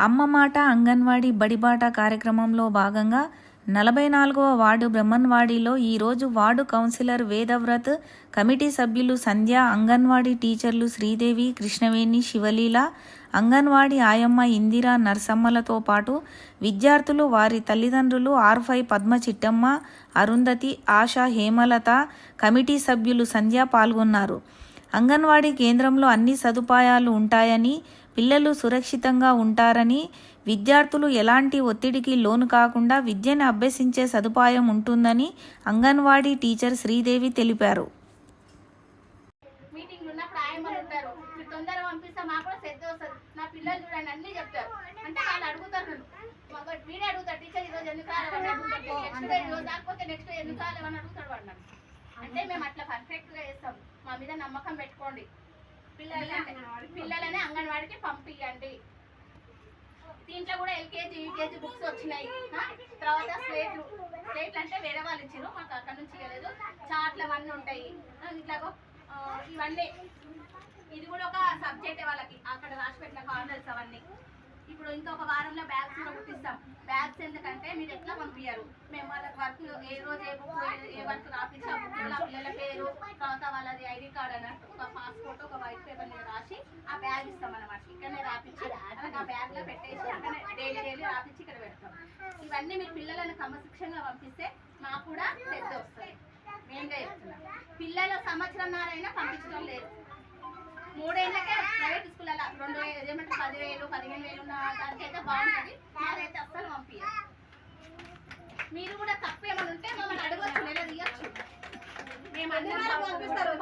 అమ్మ మాట అంగన్వాడీ బడిబాట కార్యక్రమంలో భాగంగా నలభై నాలుగవ వార్డు బ్రహ్మన్వాడీలో ఈరోజు వార్డు కౌన్సిలర్ వేదవ్రత్ కమిటీ సభ్యులు సంధ్య అంగన్వాడీ టీచర్లు శ్రీదేవి కృష్ణవేణి శివలీల అంగన్వాడీ ఆయమ్మ ఇందిరా నర్సమ్మలతో పాటు విద్యార్థులు వారి తల్లిదండ్రులు ఆర్ఫై పద్మ చిట్టమ్మ అరుంధతి ఆశా హేమలత కమిటీ సభ్యులు సంధ్య పాల్గొన్నారు. అంగన్వాడీ కేంద్రంలో అన్ని సదుపాయాలు ఉంటాయని పిల్లలు సురక్షితంగా ఉంటారని విద్యార్థులు ఎలాంటి ఒత్తిడికి లోను కాకుండా విద్యను అభ్యసించే సదుపాయం ఉంటుందని అంగన్వాడీ టీచర్ శ్రీదేవి తెలిపారు. నా పిల్లలు చూడండి అన్ని చెప్తారు. అంటే వాళ్ళు అడుగుతారు వీడే అడుగుతారు టీచర్ ఈరోజు ఎందుకు రాలేవని ఈరోజు నెక్స్ట్ ఎందుకు రాలేవని అడుగుతాడు వాడు అంటే మేము అట్లా పర్ఫెక్ట్గా చేస్తాం. మా మీద నమ్మకం పెట్టుకోండి. పిల్లలని పిల్లలని అంగన్వాడికి పంపించండి దీంట్లో కూడా ఎల్కేజీ యూకేజీ బుక్స్ వచ్చినాయి. తర్వాత స్లేట్లు. స్లేట్లు అంటే వేరే వాళ్ళు ఇచ్చారు మాకు అక్కడ నుంచి ఇవ్వలేదు. చాట్లు అవన్నీ ఉంటాయి. ఇట్లాగో ఇవన్నీ. ఇది కూడా ఒక సబ్జెక్టే వాళ్ళకి. అక్కడ రాసి పెట్టిన కార్నర్స్ అవన్నీ. ఇప్పుడు ఇంకొక వారంలో బ్యాగ్స్ మీరు పంపించారు మేము వాళ్ళకి వర్క్ ఏ రోజు ఏ బుక్ ఏ వర్క్ రాపించాము వాళ్ళ పిల్లల పేరు తర్వాత వాళ్ళది ఐడి కార్డ్ అన్నట్టు ఒక పాస్పోర్ట్ ఒక వైట్ పేపర్ మీద రాసి ఆ బ్యాగ్ ఇస్తాం అన్నమాట ఇక్కడనే రాపించి ఆ బ్యాగ్లో పెట్టేసి అక్కడనే డైలీ డైలీ రాపించి ఇక్కడ పెడతాం. ఇవన్నీ మీరు పిల్లలను క్రమశిక్షణగా పంపిస్తే మాకు కూడా పెద్ద వస్తుంది. మెయిన్గా చెప్తున్నాం. పిల్లలు సంవత్సరంన్నరైనా పంపించడం లేదు. మూడేళ్ళకే ప్రైవేట్ స్కూల్ అలా రెండు వేలు ఏమంటే పదివేలు పదిహేను వేలు ఉన్న దానికైతే అయితే బాగుంటుంది. మాదైతే అస్సలు పంపించారు మీరు కూడా తప్పు ఏమైనా ఉంటే మమ్మల్ని అడగచ్చు నెల తీయచ్చు. మేము అన్ని పంపిస్తారు